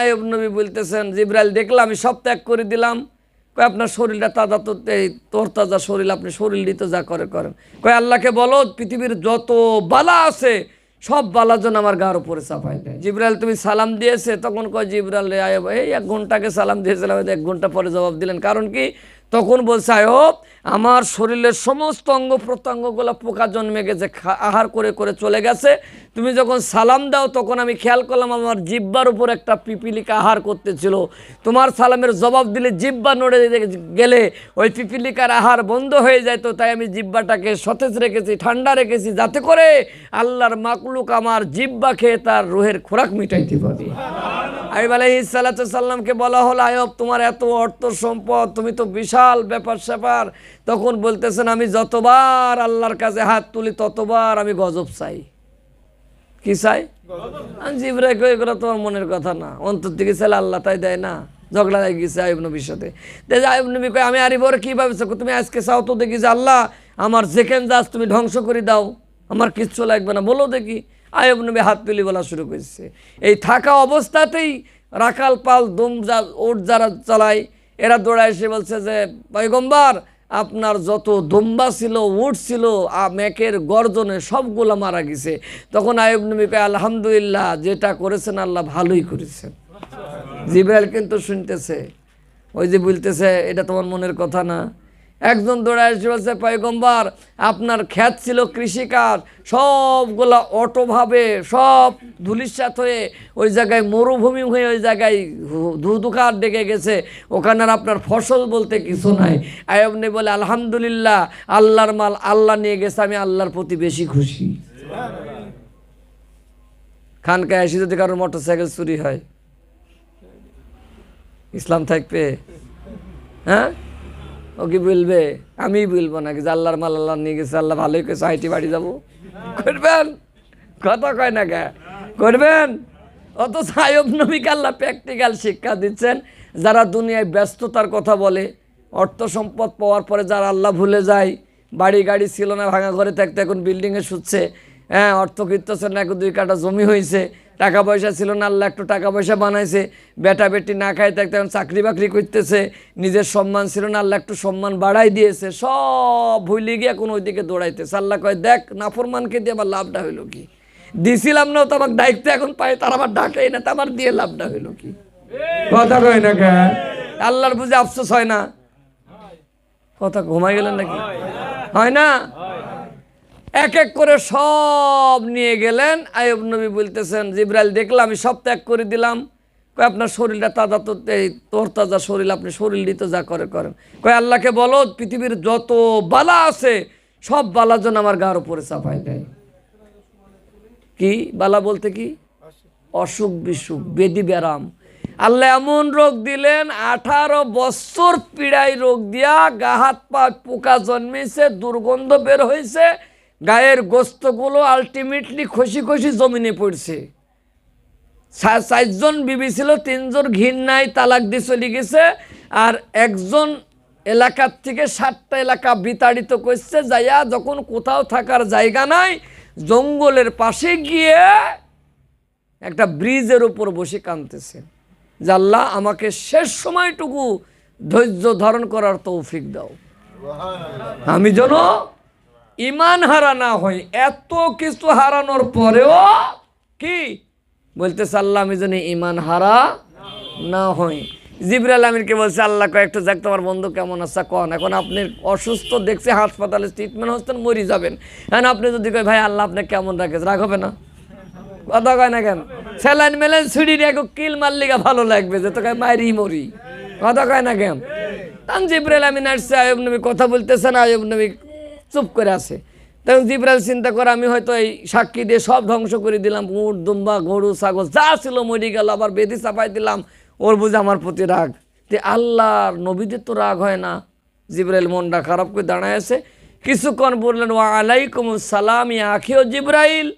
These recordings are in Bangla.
আয়ব নবী বলতেছেন, জিব্রাইল, দেখলাম, আমি সব ত্যাগ করে দিলাম। কয়, আপনার শরীরটা তাজা তো তোর তাজা শরীর, আপনি শরীর দিতে যা করে করেন। কয়, আল্লাহকে বলো, পৃথিবীর যত বালা আছে, সব বালা যেন আমার গার উপরে চাপাই দেয়। জিব্রাইল, তুমি সালাম দিয়েছে? তখন কয়, জিব্রাইল আয়ব, এই এক ঘন্টাকে সালাম দিয়েছিলাম এক ঘণ্টা পরে জবাব দিলেন। কারণ কি? তখন বলছে, আয়ব আমার শরীরের সমস্ত অঙ্গ প্রত্যঙ্গগুলো পোকা জন্মে গেছে আহার করে করে চলে গেছে। তুমি যখন সালাম দাও, তখন আমি খেয়াল করলাম আমার জিব্বার উপর একটা পিপিলিকা আহার করতেছিল। তোমার সালামের জবাব দিলে জিব্বা নড়ে গেলে ওই পিপিলিকার আহার বন্ধ হয়ে যায় তো, তাই আমি জিব্বাটাকে সতেজ রেখেছি, ঠান্ডা রেখেছি, যাতে করে আল্লাহর মাকলুক আমার জিব্বা খেয়ে তার রোহের খোরাক মিটাইতে পারি। আইব আলাইহি সাল্লামকে বলা হলো, আয়ব, তোমার এত অর্থ সম্পদ, তুমি তো বিশাল ব্যাপার স্যাপার তখন বলতেছেন, আমি যতবার আল্লাহর কাছে হাত তুলি, ততবার আমি গজব চাই। কি চাই? জিবরাই কই, এগুলো তোমার মনের কথা না। অন্তর থেকে চাইলে আল্লাহ তাই দেয় না। ঝগড়া লাগে গেছে আয়ুব নবীর সাথে। আয়ুব নবী কয় আমি আরে বড় কী ভাবছ? তুমি আজকে চাও তো দেখি যে আল্লাহ আমার যেখান যাস, তুমি ধ্বংস করে দাও। আমার কিচ্ছু লাগবে না, বলো দেখি। আয়ব নবী হাত তুলি বলা শুরু করেছে। এই থাকা অবস্থাতেই রাখাল পাল দম যা ওট যারা চালায়, এরা দৌড়ায় এসে বলছে যে, পয়গম্বার আপনার যত দম্বা ছিল উঠ ছিল মেকের গর্জনে সবগুলো মারা গেছে। তখন আয়ুব নবী কয়, আলহামদুলিল্লাহ, যেটা করেছেন আল্লাহ ভালোই করেছেন। জিব্রাইল কিন্তু শুনতেছে। ওই যে বলতেছে, এটা তোমার মনের কথা না। একজন দৌড়ায় এসে বলছে পয়গম্বার, আপনার খ্যাত ছিল কৃষিকাজ। সবগুলা অটোভাবে, সব ধুলিসাত হয়ে ওই জায়গায় মরুভূমি হয়ে ওই জায়গায় ধুধুকার ডেকে গেছে। ওখানে আর আপনার ফসল বলতে কিছু নাই। আয়বনে বলে, আলহামদুলিল্লাহ, আল্লাহর মাল আল্লাহ নিয়ে গেছে, আমি আল্লাহর প্রতি বেশি খুশি। খানকায় আসি যদি কারোর মোটর সাইকেল চুরি হয়। ইসলাম থাকবে। হ্যাঁ? ও কি বলবে, আমি বলব নাকি? যে আল্লাহর মাল আল্লাহ নিয়ে গেছে, আল্লাহ ভালোই করেছে হাইটি বাড়ি যাব। করবেন? কথা কয় না কে? করবেন? অত সায়ব নবীকে আল্লাহ প্র্যাকটিক্যাল শিক্ষা দিচ্ছেন, যারা দুনিয়ায় ব্যস্ততার কথা বলে, অর্থ সম্পদ পাওয়ার পরে যারা আল্লাহ ভুলে যায়, বাড়ি গাড়ি ছিল না, ভাঙা ঘরে থাকতে এখন বিল্ডিংয়ে শুচ্ছে হ্যাঁ অর্থ কীর্তছেন না, এখন দুই কাটা জমি হয়েছে টাকা পয়সা ছিল না আল্লাহ একটু টাকা পয়সা বানাইছে। বেটা বেটি না খাই থাকতে এখন চাকরি বাকরি করতেছে নিজের সম্মান ছিল না আল্লাহ একটু সম্মান বাড়াই দিয়েছে সব ভুলে গিয়ে এখন ওইদিকে দৌড়াইতেছে। আল্লাহ কয় দেখ নাফরমানকে দিয়ে আমার লাভটা হইল কি? দিছিলাম না তো আমার দায়িত্ব এখন পাই তার আমার ডাকেই না তা আমার দিয়ে লাভটা হইল কি? কথা কয় না কে? আল্লাহর বুঝে আফসোস হয় না। কথা ঘুমাই গেলেন নাকি? হয় না? এক এক করে সব নিয়ে গেলেন। আয়ব নবী বলতেছেন, জিব্রাইল, দেখলাম, আমি সব ত্যাগ করে দিলাম। কয়, আপনার শরীরটা তাজা তো তোর তাজা শরীর, আপনি শরীর নিতে যা করে করেন। কয়, আল্লাহকে বলো, পৃথিবীর যত বালা আছে, সব বালা যেন আমার গার উপরে চাপাই দেয়। কি? বালা বলতে কি? অসুখ বিসুখ, বেদি ব্যারাম। আল্লাহ এমন রোগ দিলেন, আঠারো বছর পীড়াই রোগ দিয়া গা হাত পা পোকা জন্মেছে দুর্গন্ধ বের হয়েছে গায়ের গোস্তগুলো আলটিমেটলি খসি খসি জমিনে পড়ছে। চারজন বিবি ছিল, তিনজন ঘৃণায় তালাক দিয়ে চলে গেছে, আর একজন এলাকার থেকে সাতটা এলাকা বিতাড়িত করছে, যাইয়া যখন কোথাও থাকার জায়গা নাই, জঙ্গলের পাশে গিয়ে একটা ব্রিজের উপর বসে কাঁদতেছে। আল্লাহ আমাকে শেষ সময়টুকু ধৈর্য ধারণ করার তৌফিক দাও। আমি যেন ইমান হারা না হই এত কিছু হারানোর পরেও কি? বলতে আল্লাহ আমি যেন ইমান হারা না হই জিবরাল আমিরকে বলছে, আল্লাহ কয়েকটা যাক, তোমার বন্ধু কেমন আছে? কন, এখন আপনি অসুস্থ, দেখছে হাসপাতালে ট্রিটমেন্ট হচ্ছেন, মরি যাবেন। এখন আপনি যদি কয়, ভাই, আল্লাহ আপনি কেমন রাখে রাগ হবে না? কথা কয় না কেন? স্যালাইন মেলাইন ছুরি দিয়ে কিল মারলিগা ভালো লাগবে, যে তোকে মারি মরি। কথা কয় না কেন? তখন জিব্রাইল আমিন আসছে, আয়ব নবী কথা বলতেছে না, আয়ব নবী চুপ করে আছে। তখন জিব্রাইল চিন্তা করে, আমি হয়তো এই সাক্ষী দিয়ে সব ধ্বংস করে দিলাম। উট, দুম্বা, গরু, ছাগল, যা ছিল মরি গেল, আবার বেদি চাপাই দিলাম। ওর বুঝে আমার প্রতি রাগ। তে আল্লাহর নবীদের তো রাগ হয় না। জিব্রাইল মনটা খারাপ করে দাঁড়ায় আছে। কিছুক্ষণ বললেন, ওয়া আলাইকুম সালাম ইয়া আখিও জিব্রাইল।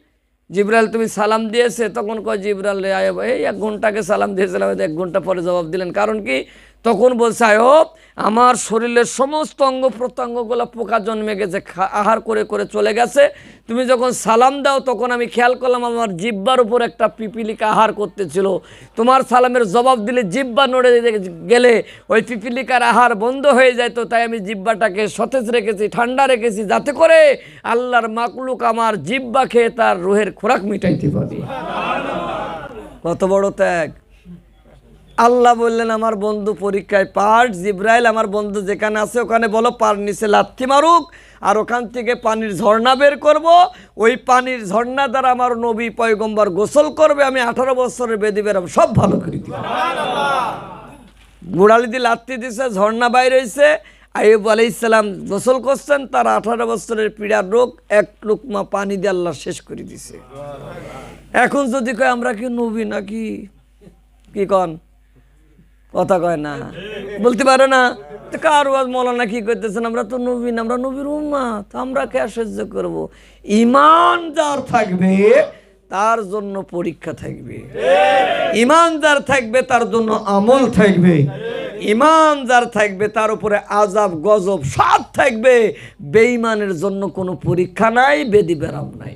জিব্রাইল, তুমি সালাম দিয়েছে? তখন কয়, জিব্রাইল এই এক ঘন্টাকে সালাম দিয়েছিলাম, এক ঘণ্টা পরে জবাব দিলেন। কারণ কি? তখন বলছে আয়ব আমার শরীরের সমস্ত অঙ্গ প্রত্যঙ্গগুলো পোকা জন্মে গেছে আহার করে করে চলে গেছে। তুমি যখন সালাম দাও তখন আমি খেয়াল করলাম আমার জিব্বার উপর একটা পিপিলিকা আহার করতেছিল। তোমার সালামের জবাব দিলে জিব্বা নড়ে গেলে ওই পিপিলিকার আহার বন্ধ হয়ে যায় তো তাই আমি জিব্বাটাকে সতেজ রেখেছি ঠান্ডা রেখেছি যাতে করে আল্লাহর মাকলুক আমার জিব্বা খেয়ে তার রোহের খোরাক মিটাইতে পারি। কত বড় ত্যাগ। আল্লাহ বললেন, আমার বন্ধু পরীক্ষায় পার জিব্রাইল আমার বন্ধু যেখানে আছে, ওখানে বলো, পার নিচে লাথি মারুক আর ওখান থেকে পানির ঝর্ণা বের করব। ওই পানির ঝর্ণা দ্বারা আমার নবী পয়গম্বর গোসল করবে, আমি আঠারো বছরের বেদি বেরাম সব ভালো করে দিব। গুড়ালি দিয়ে লাত্তি দিছে, ঝর্ণা বাইর হয়েছে আইব ইসলাম গোসল করছেন, তার আঠারো বছরের পীড়ার রোগ, এক লুকমা পানি দিয়ে আল্লাহ শেষ করে দিছে। এখন যদি কয়, আমরা কি নবী নাকি? কি কন? কথা কয় না। বলতে পারে না। তো কার মৌলানা কি করতেছেন? আমরা তো নবীন আমরা নবীর উম্মাত আমরা কে সহ্য করব? ইমান যার থাকবে, তার জন্য পরীক্ষা থাকবে। ইমান যার থাকবে, তার জন্য আমল থাকবে। ইমান যার থাকবে, তার উপরে আজাব গজব সব থাকবে। বেঈমানের জন্য কোনো পরীক্ষা নাই, বেদি বেরাম নাই।